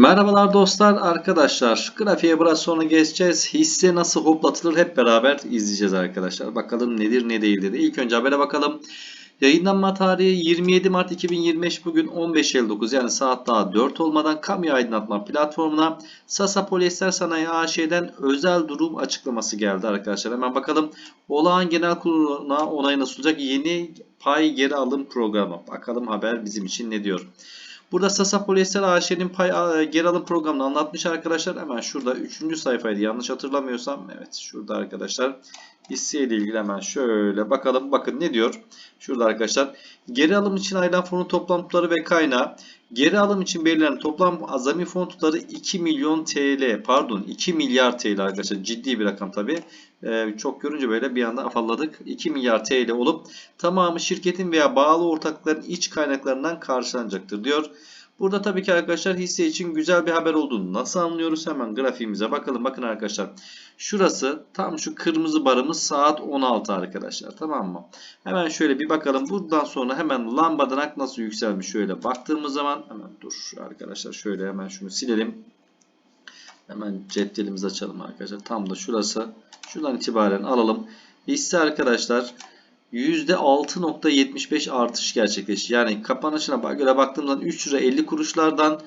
Merhabalar dostlar, arkadaşlar. Grafiğe biraz sonra geçeceğiz. Hisse nasıl hoplatılır hep beraber izleyeceğiz arkadaşlar. Bakalım nedir ne değildir. İlk önce habere bakalım. Yayınlanma tarihi 27 Mart 2025 bugün 15.59 yani saat daha 4 olmadan kamu aydınlatma platformuna Sasa Polyester Sanayi AŞ'den özel durum açıklaması geldi arkadaşlar. Hemen bakalım. Olağan Genel Kurulu'na onayına sunacak yeni pay geri alım programı. Bakalım haber bizim için ne diyor. Burada Sasa Polyester AŞ'nin pay a, geri alım programını anlatmış arkadaşlar. Hemen şurada 3. sayfaydı yanlış hatırlamıyorsam. Evet şurada arkadaşlar hisseyle ilgili hemen şöyle bakalım. Bakın ne diyor? Şurada arkadaşlar. Geri alım için ayrılan fonun toplam ve kaynağı. Geri alım için belirlenen toplam azami fon tutarı 2 milyon TL. Pardon 2 milyar TL arkadaşlar. Ciddi bir rakam tabi. Ee, çok görünce böyle bir anda afalladık. 2 milyar TL olup tamamı şirketin veya bağlı ortaklıkların iç kaynaklarından karşılanacaktır diyor. Burada tabii ki arkadaşlar hisse için güzel bir haber olduğunu nasıl anlıyoruz? Hemen grafiğimize bakalım. Bakın arkadaşlar. Şurası tam şu kırmızı barımız saat 16 arkadaşlar. Tamam mı? Hemen şöyle bir bakalım. Buradan sonra hemen lambadanak nasıl yükselmiş? Şöyle baktığımız zaman hemen dur arkadaşlar. Şöyle hemen şunu silelim. Hemen cetvelimizi açalım arkadaşlar. Tam da şurası. Şuradan itibaren alalım. Hisse arkadaşlar %6.75 artış gerçekleşti. Yani kapanışına göre baktığımızda 3 lira 50 kuruşlardan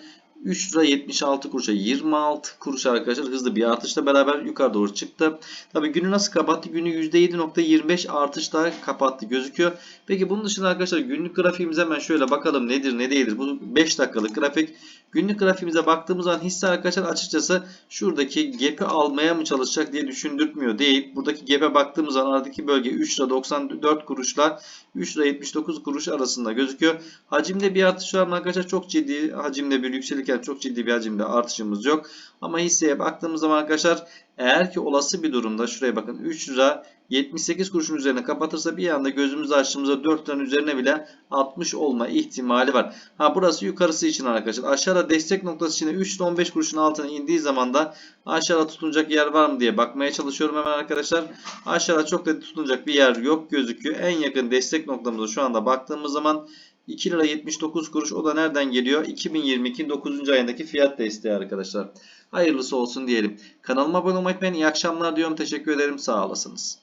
3 lira 76 kuruşa 26 kuruş arkadaşlar hızlı bir artışla beraber yukarı doğru çıktı. Tabi günü nasıl kapattı? Günü %7.25 artışla kapattı gözüküyor. Peki bunun dışında arkadaşlar günlük grafiğimize hemen şöyle bakalım nedir ne değildir. Bu 5 dakikalık grafik. Günlük grafiğimize baktığımız zaman hisse arkadaşlar açıkçası şuradaki gap'i almaya mı çalışacak diye düşündürtmüyor değil. Buradaki gap'e baktığımız zaman aradaki bölge 3 lira 94 kuruşla 3 lira 79 kuruş arasında gözüküyor. Hacimde bir artış var mı arkadaşlar? Çok ciddi hacimde bir yükselirken çok ciddi bir hacimde artışımız yok. Ama hisseye baktığımız zaman arkadaşlar eğer ki olası bir durumda şuraya bakın 3 lira 78 kuruşun üzerine kapatırsa bir anda gözümüzü açtığımızda 4 liranın üzerine bile 60 olma ihtimali var. Ha burası yukarısı için arkadaşlar. Aşağıda destek noktası için 3 lira 15 kuruşun altına indiği zaman da aşağıda tutunacak yer var mı diye bakmaya çalışıyorum hemen arkadaşlar. Aşağıda çok da tutunacak bir yer yok gözüküyor. En yakın destek noktamıza şu anda baktığımız zaman 2 lira 79 kuruş. O da nereden geliyor? 2022'nin 9. ayındaki fiyat desteği arkadaşlar. Hayırlısı olsun diyelim. Kanalıma abone olmayı unutmayın. İyi akşamlar diyorum. Teşekkür ederim. Sağ olasınız.